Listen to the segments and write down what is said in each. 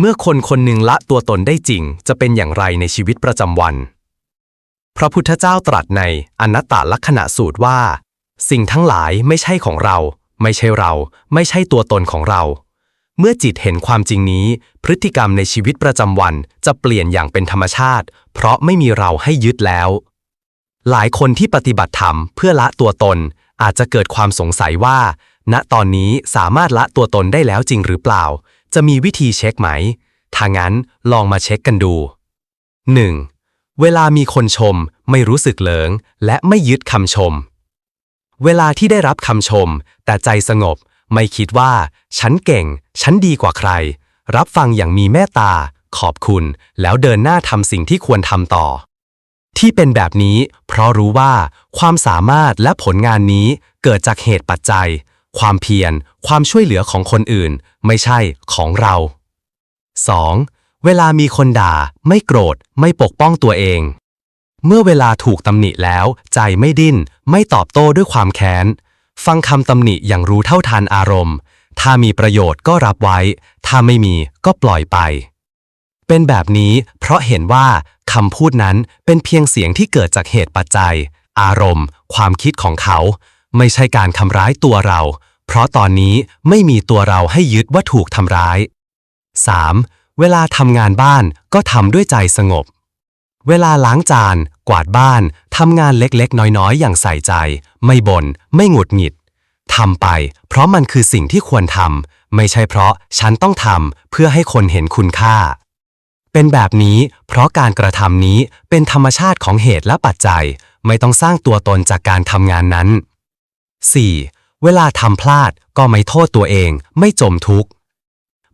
เมื่อคนคนหนึ่งละตัวตนได้จริง จะเป็นอย่างไรในชีวิตประจำวัน พระพุทธเจ้าตรัสในอนัตตลักษณะสูตรว่า สิ่งทั้งหลายไม่ใช่ของเรา ไม่ใช่เรา ไม่ใช่ตัวตนของเรา เมื่อจิตเห็นความจริงนี้ พฤติกรรมในชีวิตประจำวันจะเปลี่ยนอย่างเป็นธรรมชาติ เพราะไม่มีเราให้ยึดแล้ว หลายคนที่ปฏิบัติธรรมเพื่อละตัวตน อาจจะเกิดความสงสัยว่า ณตอนนี้สามารถละตัวตนได้แล้วจริงหรือเปล่า จะมีวิธีเช็คไหม ถ้างั้นลองมาเช็คกันดู 1. เวลามีคนชมไม่รู้สึกเหลิง และไม่ยึดคำชม เวลาที่ได้รับคำชม แต่ใจสงบ ไม่คิดว่า ฉันเก่ง ฉันดีกว่าใคร รับฟังอย่างมีเมตตา ขอบคุณ แล้วเดินหน้าทำสิ่งที่ควรทำต่อ ที่เป็นแบบนี้ เพราะรู้ว่า ความสามารถและผลงานนี้เกิดจากเหตุปัจจัย ความเพียร ความช่วยเหลือของคนอื่น ไม่ใช่ของเรา 2. เวลามีคนด่า ไม่โกรธ ไม่ปกป้องตัวเอง เมื่อเวลาถูกตำหนิแล้ว ใจไม่ดิ้น ไม่ตอบโต้ด้วยความแค้น ฟังคำตำหนิอย่างรู้เท่าทันอารมณ์ ถ้ามีประโยชน์ก็รับไว้ ถ้าไม่มีก็ปล่อยไปเป็นแบบนี้เพราะเห็นว่าคำพูดนั้นเป็นเพียงเสียงที่เกิดจากเหตุปัจจัย อารมณ์ ความคิดของเขา ไม่ใช่การทำร้ายตัวเรา ราะตอนนี้ไม่มีตัวเราให้ยึดว่าถูกทำร้าย 3. เวลาทำงานบ้านก็ทำด้วยใจสงบ เวลาล้างจาน กวาดบ้านทำงานเล็กๆ น้อยๆ อย่างใส่ใจ ไม่บน่นไม่หงุดหงิดทำไป เพราะมันคือสิ่งที่ควรทำไม่ใช่เพราะฉันต้องทำเพื่อให้คนเห็นคุณค่า เป็นแบบนี้เพราะการกระทำนี้เป็นธรรมชาติของเหตุและปัจจัย ไม่ต้องสร้างตัวตนจากการทำงานนั้น 4. เวลาทำพลาดก็ไม่โทษตัวเอง ไม่จมทุกข์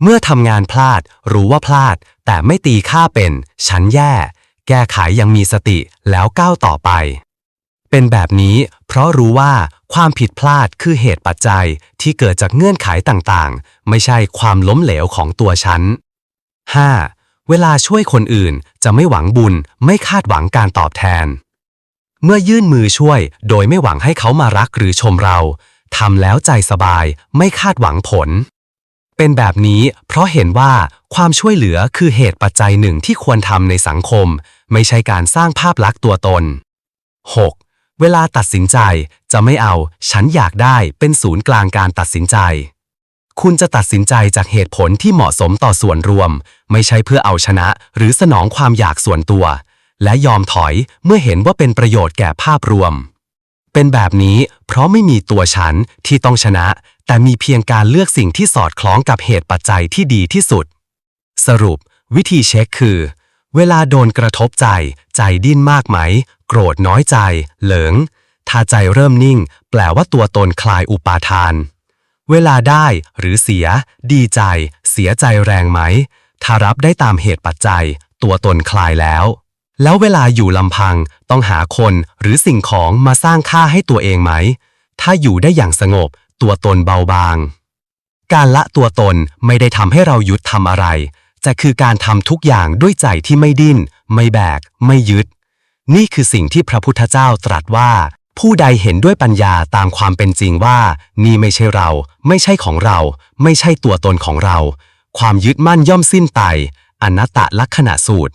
เมื่อทำงานพลาดรู้ว่าพลาด แต่ไม่ตีค่าเป็น ฉันแย่ แก้ไขยังมีสติแล้วก้าวต่อไป เป็นแบบนี้เพราะรู้ว่าความผิดพลาดคือเหตุปัจจัยที่เกิดจากเงื่อนไขต่างๆ ไม่ใช่ความล้มเหลวของตัวฉัน 5. เวลาช่วยคนอื่นจะไม่หวังบุญ ไม่คาดหวังการตอบแทน เมื่อยื่นมือช่วยโดยไม่หวังให้เขามารักหรือชมเรา ทำแล้วใจสบายไม่คาดหวังผล เป็นแบบนี้เพราะเห็นว่าความช่วยเหลือคือเหตุปัจจัยหนึ่งที่ควรทำในสังคม ไม่ใช่การสร้างภาพลักษณ์ตัวตน 6. เวลาตัดสินใจจะไม่เอา ฉันอยากได้เป็นศูนย์กลางการตัดสินใจ คุณจะตัดสินใจจากเหตุผลที่เหมาะสมต่อส่วนรวม ไม่ใช่เพื่อเอาชนะ หรือสนองความอยากส่วนตัว และยอมถอยเมื่อเห็นว่าเป็นประโยชน์แก่ภาพรวม เป็นแบบนี้เพราะไม่มีตัวฉันที่ต้องชนะ แต่มีเพียงการเลือกสิ่งที่สอดคล้องกับเหตุปัจจัยที่ดีที่สุด สรุป วิธีเช็คคือ เวลาโดนกระทบใจ ใจดิ้นมากไหม โกรธน้อยใจ เหลิง ถ้าใจเริ่มนิ่ง แปลว่าตัวตนคลายอุปาทาน เวลาได้หรือเสีย ดีใจ เสียใจแรงไหม ถ้ารับได้ตามเหตุปัจจัย ตัวตนคลายแล้ว แล้วเวลาอยู่ลำพังต้องหาคนหรือสิ่งของมาสร้างค่าให้ตัวเองไหม ถ้าอยู่ได้อย่างสงบ ตัวตนเบาบาง การละตัวตนไม่ได้ทำให้เราหยุดทำอะไรแต่คือการทำทุกอย่างด้วยใจที่ไม่ดิ้น ไม่แบก ไม่ยึด นี่คือสิ่งที่พระพุทธเจ้าตรัสว่า ผู้ใดเห็นด้วยปัญญาตามความเป็นจริงว่า นี่ไม่ใช่เรา ไม่ใช่ของเรา ไม่ใช่ตัวตนของเรา ความยึดมั่นย่อมสิ้นไปอนัตตลักษณะสูตร